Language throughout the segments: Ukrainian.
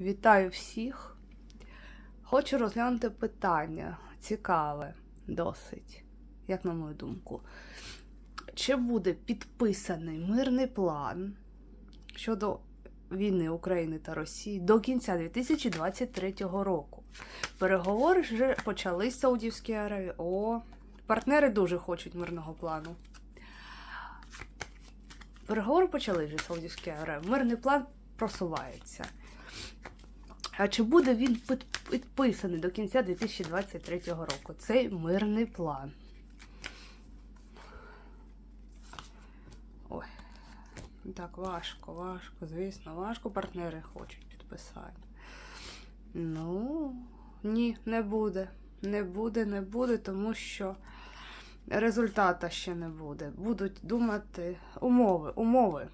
Вітаю всіх. Хочу розглянути питання цікаве, досить, як на мою думку. Чи буде підписаний мирний план щодо війни України та Росії до кінця 2023 року? Переговори вже почались в Саудівській Аравії. О, партнери дуже хочуть мирного плану. Переговори почали вже Саудівській Аравії. Мирний план просувається. А чи буде він підписаний до кінця 2023 року? Цей мирний план. Ой. Так, важко, важко, звісно, важко. Партнери хочуть підписати. Ну, ні, не буде. Не буде, не буде, тому що результата ще не буде. Будуть думати умови, умови.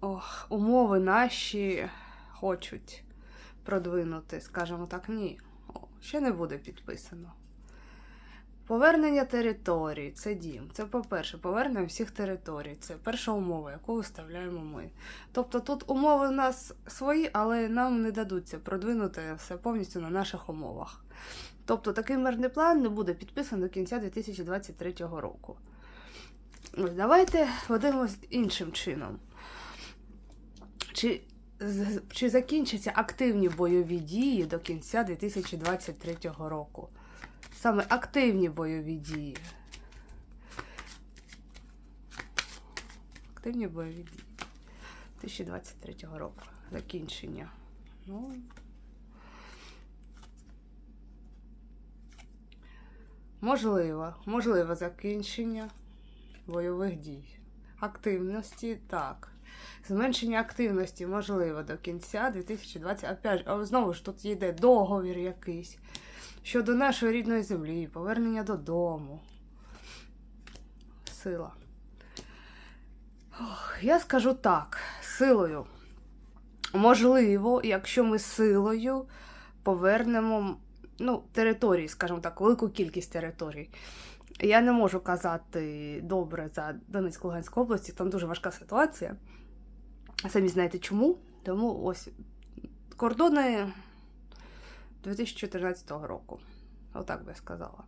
Ох, умови наші хочуть продвинути, скажімо так, ні. О, ще не буде підписано. Повернення територій це дім. Це, по-перше, повернення всіх територій. Це перша умова, яку виставляємо ми. Тобто тут умови у нас свої, але нам не дадуться продвинути все повністю на наших умовах. Тобто такий мирний план не буде підписаний до кінця 2023 року. Давайте подивимось іншим чином. Чи, чи закінчаться активні бойові дії до кінця 2023 року? Саме активні бойові дії. Активні бойові дії. 2023 року. Закінчення. Ну. Можливо, можливо закінчення бойових дій. Активності так. Зменшення активності можливо до кінця 2020. Опять, знову ж тут йде договір якийсь щодо нашої рідної землі, повернення додому. Сила. Ох, я скажу так: силою. Можливо, якщо ми силою повернемо ну, території, скажімо так, велику кількість територій. Я не можу казати добре за Донецьку Луганську області, там дуже важка ситуація. Самі знаєте чому. Тому ось кордони 2014 року. Отак би я сказала.